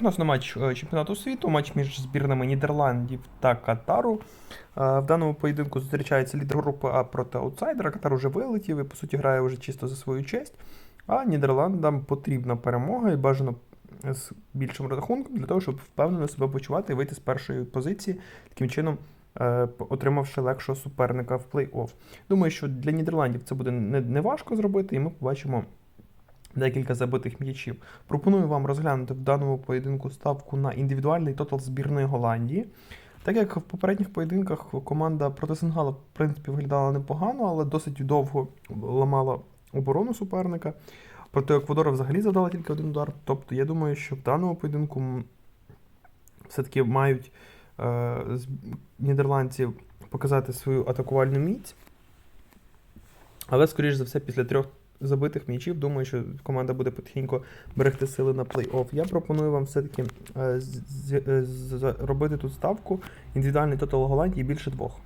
Наступний матч е, чемпіонату світу, матч між збірними Нідерландів та Катару. Е, В даному поєдинку зустрічається лідер групи А проти аутсайдера. Катар уже вилетів і, по суті, грає вже чисто за свою честь. А Нідерландам потрібна перемога і бажано з більшим рахунком для того, щоб впевнено себе почувати і вийти з першої позиції, таким чином е, отримавши легшого суперника в плей-офф. Думаю, що для Нідерландів це буде не, не зробити, і ми побачимо декілька забитих м'ячів. Пропоную вам розглянути в даному поєдинку ставку на індивідуальний тотал збірної Голландії. Так як в попередніх поєдинках команда проти Сенгала, в принципі, виглядала непогано, але досить довго ламала оборону суперника. Проти Еквадора взагалі завдала тільки один удар. Тобто, я думаю, що в даному поєдинку все-таки мають е, нідерландці показати свою атакувальну міць. Але, скоріш за все, після трьох забитих м'ячів, думаю, що команда буде потихеньку берегти сили на плей-офф. Я пропоную вам все-таки е, з- з- е, з- робити тут ставку індивідуальний тотал Голландії більше двох.